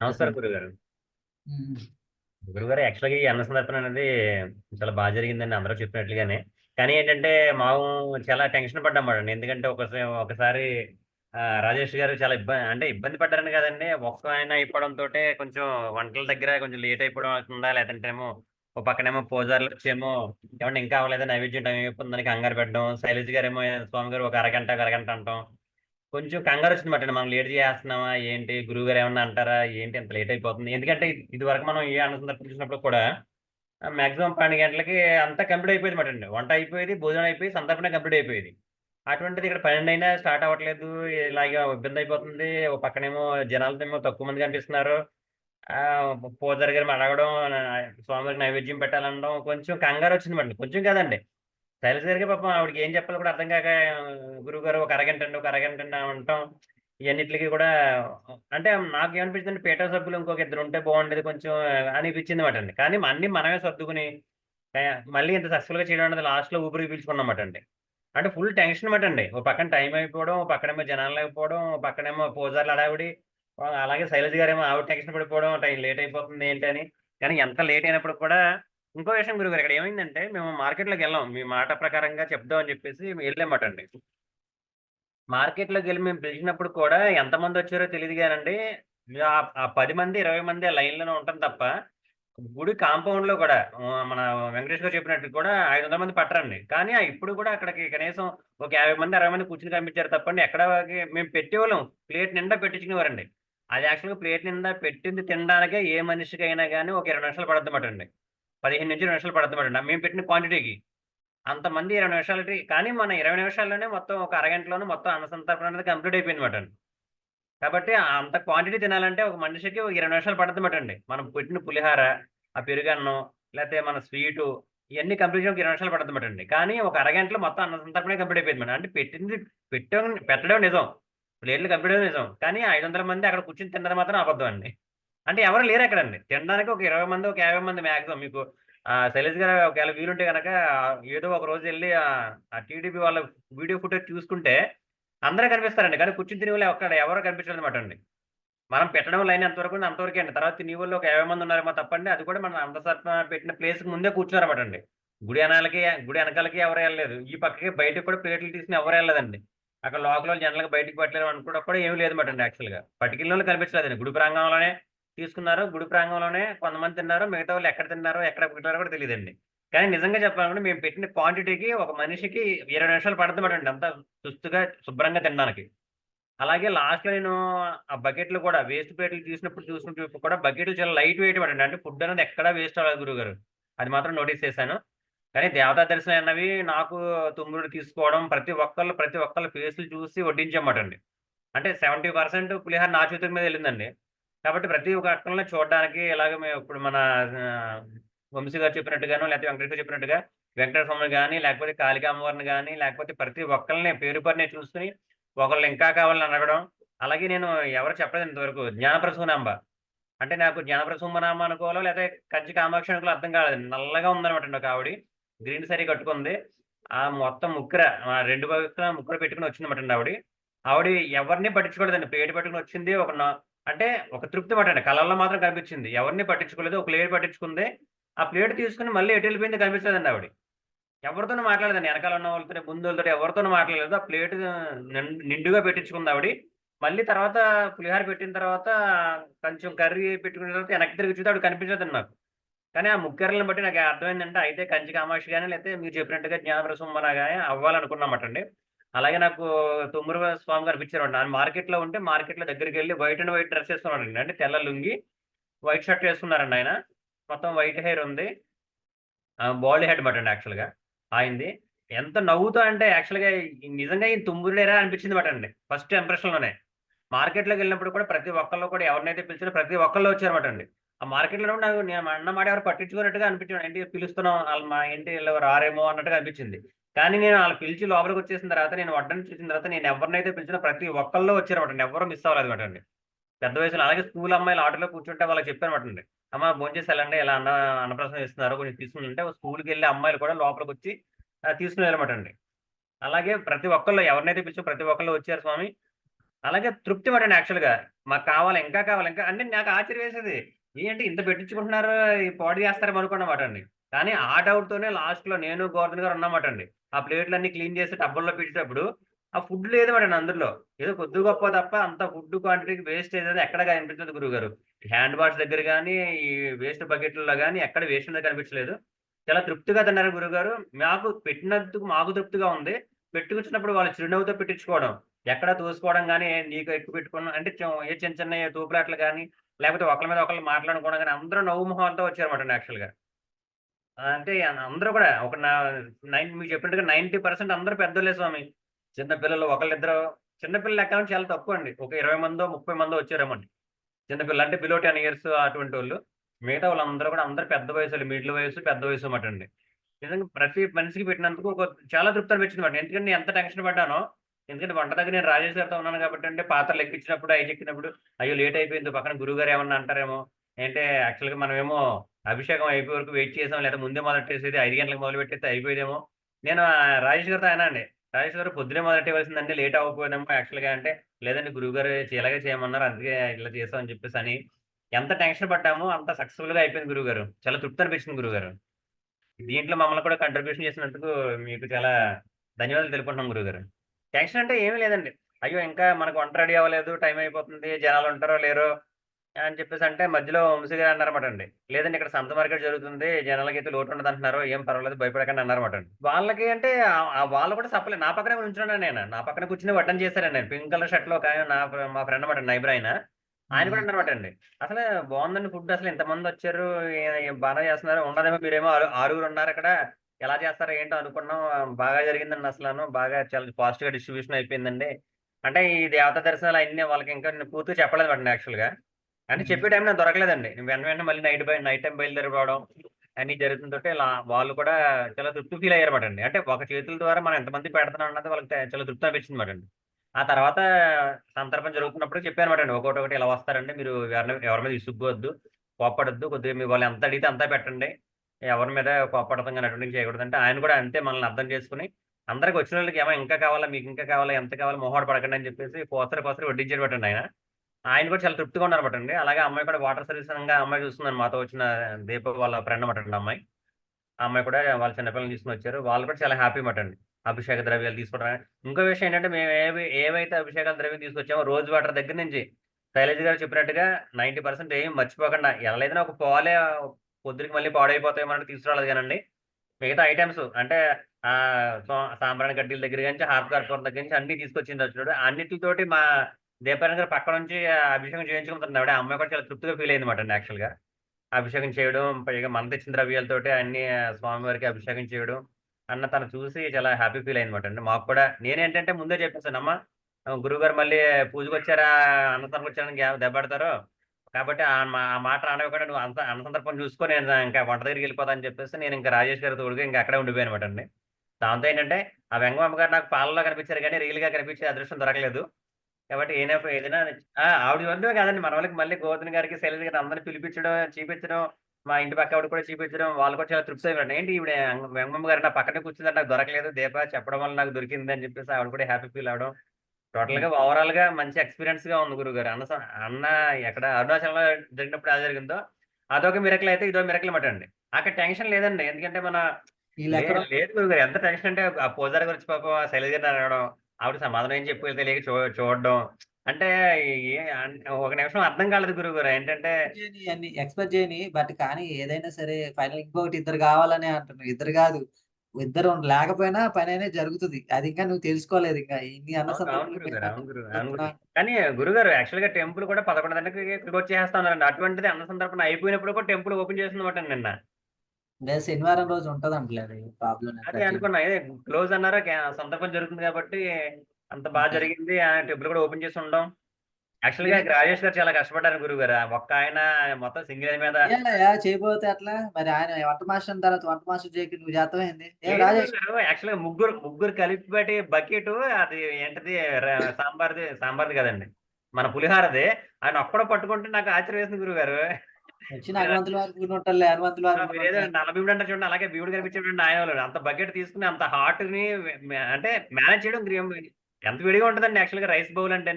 నమస్కారం గురుగారు గురుగారు యాక్చువల్గా ఈ అన్న సందర్పణ అనేది చాలా బాగా జరిగిందండి అందరూ చెప్పినట్లుగానే. కానీ ఏంటంటే మాము చాలా టెన్షన్ పడ్డాం ఎందుకంటే ఒకసారి ఒకసారి రాజేష్ గారు చాలా ఇబ్బంది అంటే ఇబ్బంది పడ్డారని కదండి. ఒక్క ఆయన అయిపోవడంతో కొంచెం వంటల దగ్గర కొంచెం లేట్ అయిపోవడం అవుతుందా? లేదంటే ఏమో ఒక పక్కనేమో పూజారులు వచ్చేమో ఏమన్నా ఇంకా అవ్వలేదా? నైవేద్యం టైం అయిపోతుందని కంగారు పెట్టడం. శైలజ్ గారు ఏమో స్వామి గారు ఒక అరగంట ఒక అరగంట అంటాం. కొంచెం కంగారు వచ్చింది మాట మనం లేట్ చేస్తున్నామా? ఏంటి? గురువు గారు ఏమన్నా అంటారా? ఏంటి? ఎంత లేట్ అయిపోతుంది. ఎందుకంటే ఇది- వరకు మనం ఏ అనుసంధానం చూసినప్పుడు కూడా మాక్సిమం పన్నెండు గంటలకి అంతా కంప్లీట్ అయిపోయింది మాట అండి వంట అయిపోయేది భోజనం అయిపోయి సందర్భంగా కంప్లీట్ అయిపోయేది. అటువంటిది ఇక్కడ పన్నెండు అయినా స్టార్ట్ అవ్వట్లేదు. ఇలాగే ఇబ్బంది అయిపోతుంది. పక్కనేమో జనాలతో ఏమో తక్కువ మంది కనిపిస్తున్నారు. ఆ పూజారి గారు అడగడం స్వామివారికి నైవేద్యం పెట్టాలనడం కొంచెం కంగారు వచ్చింది మాట కొంచెం కాదండి. శైలజ గారికి పాపం ఆవిడకి ఏం చెప్పాలో కూడా అర్థం కాక గురువు గారు ఒక అరగంట అండి ఒక అరగంట అండి అంటాం. ఇవన్నిటికి కూడా అంటే నాకు ఏమనిపించింది పేట సభ్యులు ఇంకొక ఇద్దరు ఉంటే బాగుండేది కొంచెం అనిపించింది మాట అండి. కానీ అన్ని మనమే సర్దుకుని మళ్ళీ ఇంత సక్సెస్ఫుల్గా చేయడం అనేది లాస్ట్లో ఊపిరి పీల్చుకున్నమాట అండి. అంటే ఫుల్ టెన్షన్ మాట అండి ఓ పక్కన టైం అయిపోవడం ఓ పక్కనేమో జనాలు లేకపోవడం ఓ పక్కనేమో పూజార్లు అడావిడి అలాగే శైలజ గారు ఏమో ఆవిడ టెన్షన్ పడిపోవడం టైం లేట్ అయిపోతుంది ఏంటి అని. కానీ ఎంత లేట్ అయినప్పుడు కూడా ఇంకో విషయం గురుగారు ఇక్కడ ఏమైందంటే మేము మార్కెట్లోకి వెళ్ళాం. మీ మాట ప్రకారంగా చెప్దాం అని చెప్పేసి వెళ్ళామట అండి మార్కెట్లోకి వెళ్ళి మేము పిలిచినప్పుడు కూడా ఎంతమంది వచ్చారో తెలియదు కానండి ఆ- ఆ పది మంది ఇరవై మంది ఆ లైన్లోనే ఉంటాం తప్ప గుడి కాంపౌండ్లో కూడా మన వెంకటేష్ గారు చెప్పినట్టు కూడా ఐదు వందల మంది పట్టరండి. కానీ ఇప్పుడు కూడా అక్కడికి కనీసం ఒక యాభై మంది అరవై మంది కూర్చుని కనిపించారు తప్పండి. ఎక్కడ మేము పెట్టేవాళ్ళం. ప్లేట్ నిండా పెట్టించుకునేవారండి. అది యాక్చువల్గా ప్లేట్ నిండా పెట్టింది తినడానికే ఏ మనిషికి అయినా కానీ ఒక ఇరవై నిమిషాలు పడుతుందన్నమాట పదిహేను నుంచి ఇరవై నిమిషాలు పడుతుందన్నమాట మేము పెట్టిన క్వాంటిటీకి అంతమంది ఇరవై నిమిషాలకి కానీ మన ఇరవై నిమిషాల్లోనే మొత్తం ఒక అరగంటలోనే మొత్తం అన్నసంతర్పణ అనేది కంప్లీట్ అయిపోయింది అండి కాబట్టి అంత క్వాంటిటీ తినాలంటే ఒక మనిషికి ఒక ఇరవై నిమిషాలు పడుతుంది అండి మనం పెట్టిన పులిహార ఆ పెరుగన్నం లేకపోతే మన స్వీటు ఇవన్నీ కంప్లీట్ చేయడానికి ఇరవై నిమిషాలు పడుతుంది అండి కానీ ఒక అరగంటలో మొత్తం అన్న సంతర్పణ కంప్లీట్ అయిపోయింది మేడం అంటే పెట్టింది పెట్టడం పెట్టడం నిజం. ప్లేట్లు కంప్లీట్ అయ్యడం నిజం. కానీ ఐదు వందల మంది అక్కడ కూర్చుని తిన్నది మాత్రం అబద్ధం అండి. అంటే ఎవరు లేరు అక్కడ అండి. తినడానికి ఒక ఇరవై మంది ఒక యాభై మంది మ్యాక్సిమం మీకు ఆ శైలజ్ గారు ఒకవేళ వీలుంటే కనుక ఏదో ఒక రోజు వెళ్ళి ఆ టీడీపీ వాళ్ళ వీడియో ఫుటేజ్ చూసుకుంటే అందరూ కనిపిస్తారండి. కానీ కూర్చుని తినే వాళ్ళు అక్కడ ఎవరో కనిపించలేదు అనమాట అండి. మనం పెట్టడం లైన్ ఎంతవరకు అంతవరకు అండి. తర్వాత తిని వాళ్ళు ఒక యాభై మంది ఉన్నారేమో తప్పండి. అది కూడా మనం అంతసత్వ పెట్టిన ప్లేస్ ముందే కూర్చున్నారన్నమాట అండి. గుడి అనాలకి గుడి వెనకాలకి ఎవరు వెళ్ళలేదు. ఈ పక్కకి బయటకు కూడా ప్లేట్లు తీసుకుని ఎవరు వెళ్ళలేదండి. అక్కడ లోకల్ వాళ్ళు జనరల్గా బయటకు పట్టలేరు అనుకోవడం కూడా ఏమీ లేదు మాట అండి యాక్చువల్గా. పట్టుకెళ్ళి కనిపించలేదండి. గుడి ప్రాంగంలోనే తీసుకున్నారు. గుడి ప్రాంగంలోనే కొంతమంది తిన్నారు. మిగతా వాళ్ళు ఎక్కడ తిన్నారో ఎక్కడ పెట్టారో కూడా తెలియదండి. కానీ నిజంగా చెప్పాలంటే మేము పెట్టిన క్వాంటిటీకి ఒక మనిషికి ఇరవై నిమిషాలు పడుతుందన్నమాట అంత సుస్తుగా శుభ్రంగా తినడానికి. అలాగే లాస్ట్లో నేను ఆ బకెట్లు కూడా వేస్ట్ ప్లేట్లు తీసినప్పుడు చూసినప్పుడు కూడా బకెట్లు చాలా లైట్ వెయిట్ పడండి. అంటే ఫుడ్ అనేది ఎక్కడా వేస్ట్ అవ్వలేదు గురుగారు. అది మాత్రం నోటీస్ చేశాను. కానీ దేవతా దర్శనం అన్నవి నాకు తుమ్ముడు తీసుకోవడం ప్రతి ఒక్కళ్ళు ప్రతి ఒక్కళ్ళ ఫేస్లు చూసి వడ్డించమాట అంటే సెవెంటీ పర్సెంట్ పులిహార నా చేతుల మీద వెళ్ళిందండి. కాబట్టి ప్రతి ఒక్క అక్కల్ని చూడడానికి ఇలాగ మేము ఇప్పుడు మన వంశీ గారు చెప్పినట్టుగాను లేకపోతే వెంకటేశ్వర చెప్పినట్టుగా వెంకటేశ్వర స్వామిని కానీ లేకపోతే కాళికా అమ్మవారిని కానీ లేకపోతే ప్రతి ఒక్కరిని పేరు పరిని చూసుకుని ఒకళ్ళు ఇంకా కావాలని అడగడం. అలాగే నేను ఎవరు చెప్పలేదు ఇంతవరకు. జ్ఞానప్రసూనాంబ. అంటే నాకు జ్ఞానప్రసూమనాంబ అనుకోవాలో లేకపోతే కంచి కామాక్షి అనుకోవాలో అర్థం కాలేదు. నల్లగా ఉందన్నమాట ఒక ఆవిడ. గ్రీన్ సరీ కట్టుకుంది. ఆ మొత్తం ముక్కర ఆ రెండు పక్కన ముక్కర పెట్టుకుని వచ్చిందన్నమాట ఆవిడ. ఆవిడ ఎవరిని పట్టించుకోలేదండి. ప్లేట్ పట్టుకుని వచ్చింది ఒక అంటే ఒక తృప్తి మాట అండి. మాత్రం కనిపించింది. ఎవరిని పట్టించుకోలేదు ఒక ప్లేట్ పట్టించుకుంది. ఆ ప్లేట్ తీసుకుని మళ్ళీ ఎటు వెళ్ళిపోయింది కనిపించలేదండి ఆవిడ. ఎవరితోనూ మాట్లాడదండి వెనకాల ఉన్న వాళ్ళతో ముందు వాళ్ళతో ఎవరితోనూ మాట్లాడలేదు. ఆ ప్లేట్ నిండుగా పెట్టించుకుంది ఆవిడ. మళ్ళీ తర్వాత పులిహార పెట్టిన తర్వాత కొంచెం కర్రీ పెట్టుకున్న తర్వాత వెనక్కి తిరిగి చూస్తే ఆవిడ కనిపించదండి నాకు. కానీ ఆ ముక్కర్లను బట్టి నాకు అర్థమైందంటే అయితే కంచి కామాక్షి కానీ లేకపోతే మీరు చెప్పినట్టుగా జ్ఞానప్రసమ్మన కానీ అండి. అలాగే నాకు తుమ్మూరు స్వామి గారు ఇచ్చారు ఆయన మార్కెట్లో ఉంటే మార్కెట్లో దగ్గరికి వెళ్ళి వైట్ అండ్ వైట్ డ్రెస్ వేసుకున్నాడండి. అంటే తెల్ల లుంగి వైట్ షర్ట్ వేసుకున్నారండి ఆయన. మొత్తం వైట్ హెయిర్ ఉంది. బాల్డ్ హెడ్ బట్ అండి యాక్చువల్గా ఆయనది ఎంత నవ్వుతా అంటే యాక్చువల్గా నిజంగా ఈయన తుమ్మురుడేరా అనిపించింది బట్ అండి. ఫస్ట్ ఇంప్రెషన్లోనే మార్కెట్లోకి వెళ్ళినప్పుడు కూడా ప్రతి ఒక్కళ్ళు కూడా ఎవరినైతే పిలిచినా ప్రతి ఒక్కళ్ళు వచ్చారన్నమాట అండి. ఆ మార్కెట్లో నాకు నేను అన్న మాట ఎవరు పట్టించుకున్నట్టుగా అనిపించింది ఏంటి పిలుస్తున్నాం? వాళ్ళు మా ఇంటి వీళ్ళు రారేమో అన్నట్టుగా అనిపించింది. కానీ నేను వాళ్ళు పిలిచి లోపలికి వచ్చేసిన తర్వాత నేను వడ్డని చూసిన తర్వాత నేను ఎవరినైతే పిలిచినా ప్రతి ఒక్కళ్ళు వచ్చారన్నమాట ఎవరు మిస్ అవ్వలేదు అండి. పెద్ద వయసులో అలాగే స్కూల్ అమ్మాయిలు ఆటోలో కూర్చుంటే వాళ్ళకి చెప్పానమాట అండి. అమ్మ భోంచేసి వెళ్ళండి ఇలా అన్న అన్నప్రసం ఇస్తున్నారు కొంచెం తీసుకుంటే స్కూల్కి వెళ్ళి అమ్మాయిలు కూడా లోపలికి వచ్చి తీసుకుని వెళ్ళమాట అండి అలాగే ప్రతి ఒక్కళ్ళు ఎవరినైతే పిలిచి ప్రతి ఒక్కళ్ళు వచ్చారు స్వామి. అలాగే తృప్తి పడండి యాక్చువల్గా మాకు కావాలి ఇంకా కావాలి ఇంకా అంటే నాకు ఆశ్చర్య వేసేది ఏంటి ఇంత పెట్టించుకుంటున్నారు ఈ పాడు చేస్తారు అనుకున్నమాట అండి కానీ ఆ డౌట్తోనే తోనే లాస్ట్లో నేను గోవర్ధన్ గారు ఉన్నమాట అండి ఆ ప్లేట్లన్నీ క్లీన్ చేసి టబ్బుల్లో పెట్టేటప్పుడు ఆ ఫుడ్ లేదు మేడం అందులో ఏదో కొద్ది గొప్ప తప్ప అంత ఫుడ్ క్వాంటిటీకి వేస్ట్ ఏదైనా ఎక్కడ కనిపించదు గురువు గారు హ్యాండ్ వాష్ దగ్గర కానీ ఈ వేస్ట్ బకెట్లలో కానీ ఎక్కడ వేస్ట్ అనేది కనిపించలేదు. చాలా తృప్తిగా తిన్నారు గురువు గారు మాకు పెట్టినందుకు మాకు తృప్తిగా ఉంది. పెట్టుకొచ్చినప్పుడు వాళ్ళు చిరునవ్వుతో పెట్టించుకోవడం. ఎక్కడ తోసుకోవడం కానీ నీకు ఎక్కువ పెట్టుకోవడం అంటే ఏ చిన్న చిన్న తూపులాట్లు కానీ లేకపోతే ఒకళ్ళ మీద ఒకళ్ళు మాట్లాడుకోవడం కానీ అందరూ నవ్వు మొహంతో వచ్చారన్నమాట యాక్చువల్గా అంటే అందరూ కూడా ఒక నైన్ మీకు చెప్పినట్టుగా నైన్టీ పర్సెంట్ అందరూ పెద్దలే స్వామి. చిన్నపిల్లలు ఒకళ్ళిద్దరు చిన్నపిల్లలు లెక్క చాలా తక్కువ అండి. ఒక ఇరవై మందో ముప్పై మందో వచ్చారేమండి చిన్నపిల్లలు అంటే బిలో టెన్ ఇయర్స్ అటువంటి వాళ్ళు. మిగతా వాళ్ళందరూ కూడా అందరు పెద్ద వయసు మిడిల్ వయసు పెద్ద వయసు అన్నమాట అండి. నిజంగా ప్రతి మనిషికి పెట్టినందుకు ఒక చాలా తృప్తి అనిపించింది మాట ఎందుకంటే ఎంత టెన్షన్ పడ్డానో ఎందుకంటే వంట దగ్గర నేను రాజేష్ గారితో ఉన్నాను కాబట్టి అంటే పాత్రలు ఎక్కించినప్పుడు అవి ఎక్కినప్పుడు అయ్యో లేట్ అయిపోయింది పక్కన గురువు గారు ఏమన్నా అంటారేమో. అంటే యాక్చువల్గా మనమేమో అభిషేకం అయిపోయే వరకు వెయిట్ చేసాం లేదా ముందే మొదలెట్టేసేది ఐదు గంటలకు మొదలు పెట్టేస్తే అయిపోయేదేమో. నేను రాజేష్ గారితో అయినా అండి రాజేష్ గారు పొద్దునే మొదలెట్టవలసిందండి లేట్ అవ్వకపోయిందేమో యాక్చువల్గా అంటే లేదండి గురువు గారు ఇలాగే చేయమన్నారు అందుకే ఇలా చేసామని అని చెప్పేసి అని ఎంత టెన్షన్ పడ్డామో అంత సక్సెస్ఫుల్గా అయిపోయింది గురువు గారు చాలా తృప్తి అనిపించింది గురువు గారు దీంట్లో మమ్మల్ని కూడా కంట్రిబ్యూషన్ చేసినందుకు మీకు చాలా ధన్యవాదాలు తెలుపుకుంటున్నాం గురువు గారు టెన్షన్ అంటే ఏమీ లేదండి. అయ్యో ఇంకా మనకు వంట రెడీ అవ్వలేదు టైం అయిపోతుంది జనాలు ఉంటారో లేరో అని చెప్పేసి అంటే మధ్యలో వంశీ గారు అన్నారన్నమాట అండి లేదండి ఇక్కడ సంత మార్కెట్ జరుగుతుంది జనాలకి అయితే లోటు ఉండదు అంటున్నారు ఏం పర్వాలేదు భయపడకండి అన్నారన్నమాట అండి వాళ్ళకి అంటే వాళ్ళు కూడా చెప్పలేదు నా పక్కనే ఉంచున్నాను నేను. నా పక్కన కూర్చుని వడ్డం చేశారండి నేను. పింక్ కలర్ షర్ట్లో ఒక ఆయన నా మా ఫ్రెండ్ అనమాట నైబర్ ఆయన. ఆయన కూడా అన్నారన్నమాట అండి అసలు బాగుందండి ఫుడ్. అసలు ఇంతమంది వచ్చారు బాగా చేస్తున్నారు. ఉండదేమో మీరేమో ఆరు- ఆరుగురు ఉన్నారు అక్కడ. ఎలా చేస్తారో ఏంటో అనుకున్నాం. బాగా జరిగిందండి అసలు బాగా చాలా పాజిటివ్గా డిస్ట్రిబ్యూషన్ అయిపోయిందండి. అంటే ఈ దేవతా దర్శనాలు అన్ని వాళ్ళకి ఇంకా పూర్తిగా చెప్పలేదు అండి యాక్చువల్గా మ్మ్. చెప్పే టైం నాకు దొరకలేదండి. వెంట వెంటనే మళ్ళీ నైట్ బై నైట్ టైం బయలుదేరిపోవడం అన్ని జరుగుతుంటే ఇలా వాళ్ళు కూడా చాలా తృప్తి ఫీల్ అయ్యారన్నమాట అండి అంటే ఒక చేతుల ద్వారా మనం ఎంతమంది పెడుతున్నాం అన్నది వాళ్ళకి చాలా తృప్తి అనిపించింది అండి ఆ తర్వాత సందర్భం జరుగుతున్నప్పుడు చెప్పానమాట అండి ఒకటి ఒకటి ఇలా వస్తారండి మీరు ఎవరి మీద ఇసుక్కోవద్దు కోప్పడద్దు కొద్దిగా మీ వాళ్ళు ఎంత అడిగితే అంతా పెట్టండి. ఎవరి మీద కోప్పడతాం కానీ అటువంటి చేయకూడదు అంటే ఆయన కూడా అంతే మనల్ని అర్థం చేసుకుని అందరికి వచ్చిన వాళ్ళకి ఏమో ఇంకా కావాలా మీకు ఇంకా కావాలా ఎంత కావాలా మొహోడ పడకండి అని చెప్పేసి కోసరి కోసరి వడ్డించారు పెట్టండి ఆయన. ఆయన కూడా చాలా తృప్తిగా ఉన్నారు అండి అలాగే అమ్మాయి కూడా వాటర్ సర్వీస్ అమ్మాయి చూస్తున్నాను మాతో వచ్చిన దీప వాళ్ళ ఫ్రెండ్ అనమాట అండి అమ్మాయి. ఆ అమ్మాయి కూడా వాళ్ళ చిన్నపిల్లలు తీసుకుని వచ్చారు. వాళ్ళు కూడా చాలా హ్యాపీ మాట అండి అభిషేక ద్రవ్యాలు తీసుకోవడం ఇంకో విషయం ఏంటంటే మేము ఏవి ఏవైతే అభిషేకాల ద్రవ్యం తీసుకొచ్చామో రోజు వాటర్ దగ్గర నుంచి శైలజ గారు చెప్పినట్టుగా నైంటీ పర్సెంట్ ఏం మర్చిపోకుండా ఎలా ఒక పాలే పొద్దురికి మళ్ళీ పాడైపోతాయి మనకు తీసుకురాలేదు కానండి. మిగతా ఐటమ్స్ అంటే ఆ సాంబ్రాణి గడ్డీల దగ్గర నుంచి హార్ప్ కర్పూరం దగ్గర నుంచి అన్ని తీసుకొచ్చింది వచ్చినప్పుడు అన్నిటితోటి మా దీపారాయణ గారు పక్క నుంచి అభిషేకం చేయించుకుంటున్నారు ఆవిడ అమ్మాయి కూడా చాలా తృప్తిగా ఫీల్ అయింది అనమాట యాక్చువల్గా. అభిషేకం చేయడం పైగా మన తెచ్చిన ద్రవ్యాలతోటి అన్ని స్వామివారికి అభిషేకం చేయడం అన్న తను చూసి చాలా హ్యాపీ ఫీల్ అయింది అనమాట అండి. మాకు కూడా నేనేంటంటే ముందే చెప్పేస్తాను అమ్మ గురువు గారు మళ్ళీ పూజకు వచ్చారా అన్నదానికి వచ్చారని దెబ్బడతారు. కాబట్టి ఆ మా- మాట రానివ్వకుండా నువ్వు అంత అన్నసందర్భం చూసుకొని నేను ఇంకా వంట దగ్గరికి వెళ్ళిపోతా అని చెప్పేసి నేను ఇంకా రాజేష్ గారి తోడుగా ఇంకా అక్కడే ఉండిపోయాను అనమాట అండి. దాంతో ఏంటంటే ఆ వెంగమ్మ గారు నాకు పాలలో కనిపించారు కానీ రియల్గా కనిపించే అదృష్టం దొరకలేదు. కాబట్టి ఏదైనా ఏదైనా ఆవిడ వద్దే కాదండి. మన వాళ్ళకి మళ్ళీ గోవర్ధన్ గారికి శైలజ గారిని అందరిని పిలిపించడం చూపించడం మా ఇంటి పక్క ఆవిడ కూడా చూపించడం వాళ్ళు కూడా చాలా తృప్తి అయిపోయారు. ఏంటి ఈవిడ వెంగమ్మ గారు నా పక్కనే కూర్చుందని నాకు దొరకలేదు దీప చెప్పడం వల్ల నాకు దొరికింది అని చెప్పేసి ఆవిడ కూడా హ్యాపీ ఫీల్ అవడం. టోటల్గా ఓవరాల్గా మంచి ఎక్స్పీరియన్స్గా ఉంది గురువు గారు. అన్న అన్న ఎక్కడ అరుణాచలంలో జరిగినప్పుడు ఎలా జరిగిందో అదొక మిరకల్ అయితే ఇదో మిరకల్ మాట అండి అక్కడ టెన్షన్ లేదండి. ఎందుకంటే మన లేదు లేదు గురువు గారు. ఎంత టెన్షన్ అంటే ఆ పూజారి గురించి పాపం శైలజ గారిని అడగడం ఆవిడ సమాధానం ఏం చెప్పి తెలియక చూ చూడడం. అంటే ఒక నిమిషం అర్థం కాలేదు గురువు గారు ఏంటంటే ఎక్స్పెక్ట్ చేయని బట్ కానీ ఏదైనా సరే ఫైనల్ ఇంకొకటి ఇద్దరు కావాలని అంటున్నావు ఇద్దరు కాదు. ఇద్దరు లేకపోయినా పని అనేది జరుగుతుంది. అది ఇంకా నువ్వు తెలుసుకోలేదు ఇంకా. ఇన్ని అన్న. కానీ గురుగారు యాక్చువల్గా టెంపుల్ కూడా పదకొండు గంటలకి క్లోజ్ చేస్తా ఉన్నారండి. అటువంటిది అన్న సందర్భం అయిపోయినప్పుడు కూడా టెంపుల్ ఓపెన్ చేస్తుందన్నమాట నిన్న. లేదు శనివారం రోజు ఉంటది అంటలేదు ప్రాబ్లం అదే అనుకున్నా క్లోజ్ అన్నారు సందర్భం జరుగుతుంది కాబట్టి అంత బాగా జరిగింది ఆ టెంపుల్ కూడా ఓపెన్ చేసి ఉండడం యాక్చువల్గా రాజేష్ గారు చాలా కష్టపడ్డారు గురువు గారు ఒక్క ఆయన మొత్తం సింగిల్ మీద. చేయబోతే అట్లా మరి ఆయన వంట మాస్టర్ తర్వాత వంట మాస్టర్ చేయకి నువ్వు రాజేష్? యాక్చువల్గా ముగ్గురు ముగ్గురు కలిపి పెట్టి బకెట్ అది ఏంటిది సాంబార్ది సాంబార్ది కదండి మన పులిహారది. ఆయన ఒక్కడ పట్టుకుంటే నాకు ఆశ్చర్యం వేసింది గురువు గారు వచ్చిన హనుమంతుల వారికి ఉంటారులే హనుమంతుల వారికి అంటే చూడండి అలాగే భీముడు కనిపించేటువంటి ఆయన అంత బకెట్ తీసుకుని అంత హాట్ని అంటే మేనేజ్ చేయడం గ్రీమ్ ఎంత విడిగా ఉంటుందండి యాక్చువల్గా రైస్ బౌల్ అంటే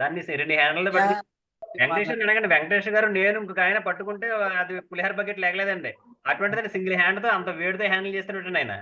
దాన్ని రెండు హ్యాండిల్ పట్టి వెంకటేశ్వర అడగండి. వెంకటేశ్వర గారు నేను ఇంకొక ఆయన పట్టుకుంటే అది పులిహార బకెట్ లేకలేదండి అటువంటిది సింగిల్ హ్యాండ్తో అంత వేడితో హ్యాండిల్ చేస్తున్నట్టు ఆయన.